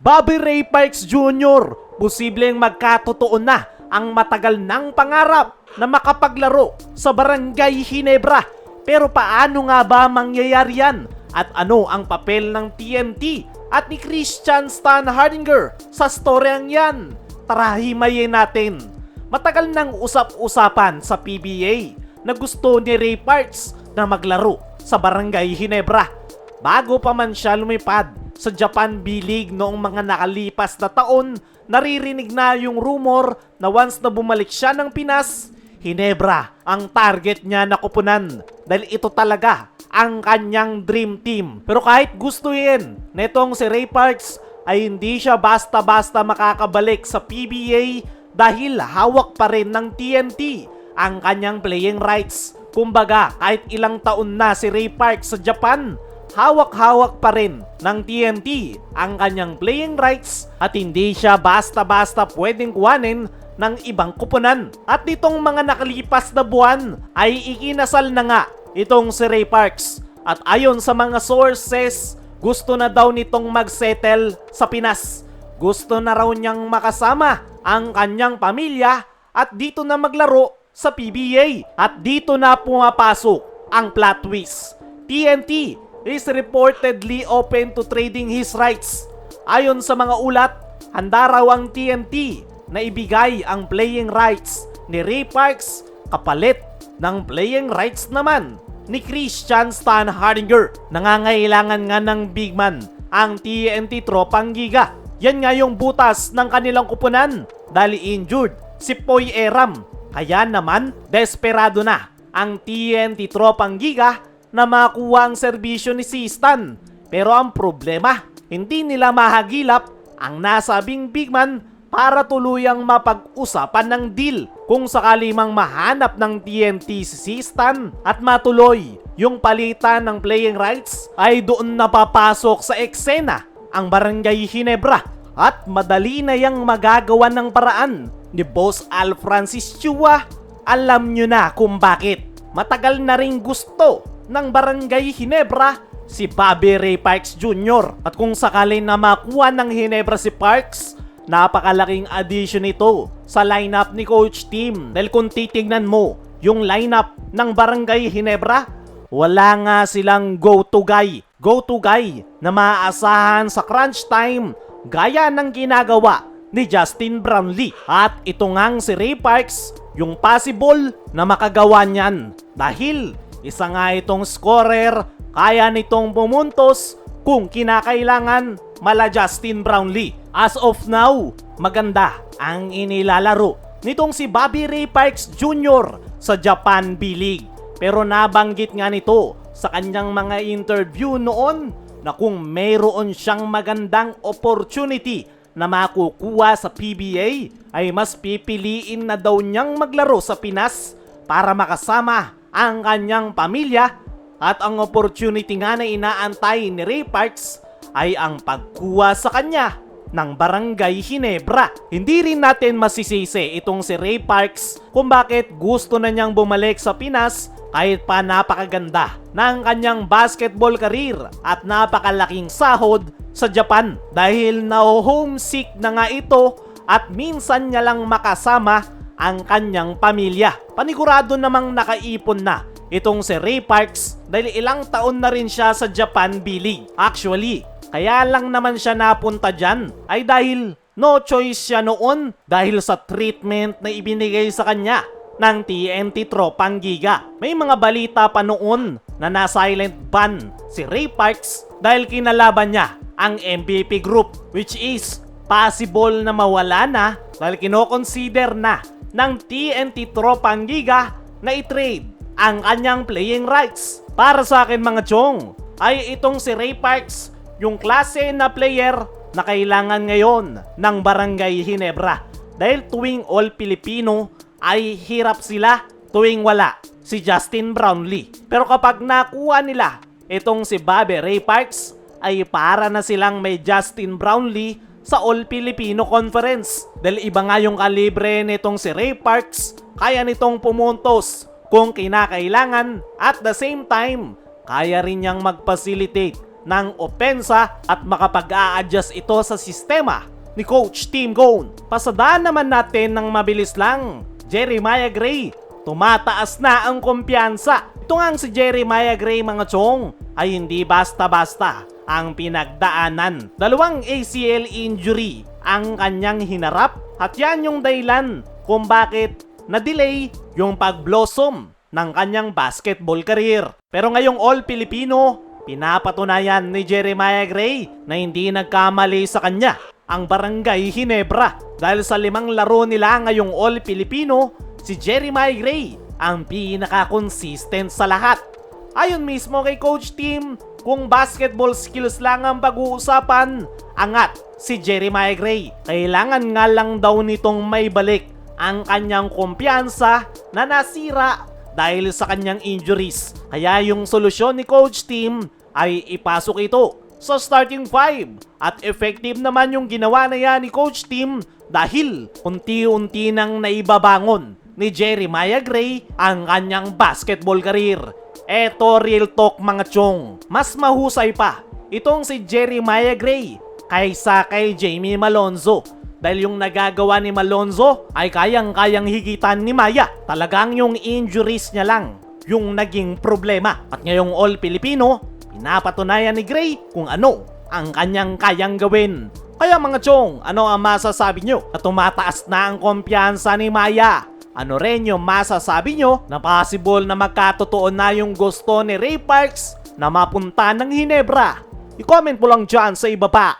Bobby Ray Parks Jr. posibleng magkatotoo na ang matagal ng pangarap na makapaglaro sa Barangay Hinebra. Pero paano nga ba mangyayari yan? At ano ang papel ng TNT at ni Christian Stan Hardinger sa storyang yan? Tara himayin natin. Matagal nang usap-usapan sa PBA na gusto ni Ray Parks na maglaro sa Barangay Hinebra bago pa man siya lumipad sa Japan B-League noong mga nakalipas na taon, naririnig na yung rumor na once na bumalik siya ng Pinas, Hinebra ang target niya na kupunan dahil ito talaga ang kanyang dream team. Pero kahit gustuhin netong si Ray Parks ay hindi siya basta-basta makakabalik sa PBA dahil hawak pa rin ng TNT ang kanyang playing rights. Kumbaga, kahit ilang taon na si Ray Parks sa Japan, hawak-hawak pa rin ng TNT ang kanyang playing rights at hindi siya basta-basta pwedeng kuhanin ng ibang kupunan. At itong mga nakalipas na buwan ay ikinasal na nga itong si Ray Parks. At ayon sa mga sources, gusto na daw nitong magsettle sa Pinas. Gusto na raw niyang makasama ang kanyang pamilya at dito na maglaro sa PBA. At dito na pumapasok ang plot twist. TNT is reportedly open to trading his rights. Ayon sa mga ulat, handa raw ang TNT na ibigay ang playing rights ni Ray Parks kapalit ng playing rights naman ni Christian Stan Hardinger. Nangangailangan nga ng big man ang TNT tropang giga. Yan nga yung butas ng kanilang kupunan dahil injured si Poy Eram. Kaya naman, desperado na ang TNT tropang giga na makuha ang serbisyo ni si Stan. Pero ang problema, hindi nila mahagilap ang nasabing big man para tuluyang mapag-usapan ng deal kung sakali mang mahanap ng TNT si Stan at matuloy yung palitan ng playing rights ay doon napapasok sa eksena ang Barangay Hinebra at madali na yang magagawa ng paraan ni Boss Al Francis Chua. Alam nyo na kung bakit. Matagal na rin gusto ng Barangay Hinebra si Bobby Ray Parks Jr. At kung sakali na makuha ng Hinebra si Parks, napakalaking addition ito sa lineup ni Coach Team. Dahil kung titignan mo yung lineup ng Barangay Hinebra, wala nga silang go-to guy. Go-to guy na maaasahan sa crunch time gaya ng ginagawa ni Justin Brownlee. At ito ngang si Ray Parks yung possible na makagawa niyan. Dahil isa nga itong scorer, kaya nitong pumuntos kung kinakailangan mala Justin Brownlee. As of now, maganda ang inilalaro nitong si Bobby Ray Parks Jr. sa Japan B-League. Pero nabanggit nga nito sa kanyang mga interview noon na kung mayroon siyang magandang opportunity na makukuha sa PBA ay mas pipiliin na daw niyang maglaro sa Pinas para makasama ang kanyang pamilya at ang opportunity nga na inaantay ni Ray Parks ay ang pagkuha sa kanya ng Barangay Hinebra. Hindi rin natin masisisi itong si Ray Parks kung bakit gusto na niyang bumalik sa Pinas kahit pa napakaganda ng kanyang basketball career at napakalaking sahod sa Japan dahil na-homesick na nga ito at minsan niya lang makasama ang kanyang pamilya. Panigurado namang nakaipon na itong si Ray Parks dahil ilang taon na rin siya sa Japan B-League. Actually, kaya lang naman siya napunta dyan ay dahil no choice siya noon dahil sa treatment na ibinigay sa kanya ng TNT Tropang Giga. May mga balita pa noon na na-silent ban si Ray Parks dahil kinalaban niya ang MVP group which is possible na mawala na dahil kinoconsider na ng TNT Tropang Giga na i-trade ang kanyang playing rights. Para sa akin mga chong, ay itong si Ray Parks yung klase na player na kailangan ngayon ng Barangay Hinebra. Dahil tuwing all Filipino ay hirap sila tuwing wala si Justin Brownlee. Pero kapag nakuha nila itong si Bobby Ray Parks ay para na silang may Justin Brownlee sa All Filipino Conference. Dahil iba nga yung kalibre nitong si Ray Parks, kaya nitong pumuntos kung kinakailangan at the same time, kaya rin niyang mag-facilitate ng opensa at makapag-a-adjust ito sa sistema ni Coach Tim Cone. Pasadaan naman natin ng mabilis lang. Jeremiah Gray, tumataas na ang kumpiyansa. Ito nga si Jeremiah Gray mga chong ay hindi basta-basta ang pinagdaanan. Dalawang ACL injury ang kanyang hinarap at yan yung dahilan kung bakit na-delay yung pag-blossom ng kanyang basketball career. Pero ngayong All-Filipino, pinapatunayan ni Jeremiah Gray na hindi nagkamali sa kanya ang Barangay Hinebra. Dahil sa limang laro nila ngayong All-Filipino, si Jeremiah Gray ang pinaka-consistent sa lahat. Ayon mismo kay Coach Tim, kung basketball skills lang ang pag-uusapan, angat si Jeremiah Gray. Kailangan nga lang daw nitong may balik ang kanyang kumpiyansa na nasira dahil sa kanyang injuries. Kaya yung solusyon ni Coach Tim ay ipasok ito sa starting five. At effective naman yung ginawa na yan ni Coach Tim dahil unti-unti nang naibabangon ni Jeremiah Gray ang kanyang basketball career. Eto real talk mga chong. Mas mahusay pa itong si Jeremiah Gray kaysa kay Jamie Malonzo. Dahil yung nagagawa ni Malonzo ay kayang-kayang higitan ni Maya. Talagang yung injuries niya lang yung naging problema. At ngayong All Filipino, pinapatunayan ni Gray kung ano ang kanyang kayang gawin. Kaya mga chong, ano ang masasabi nyo na tumataas na ang kumpiyansa ni Maya? Ano rin yung masasabi nyo na possible na magkatotoo na yung gusto ni Ray Parks na mapunta ng Hinebra? I-comment mo lang dyan sa ibaba.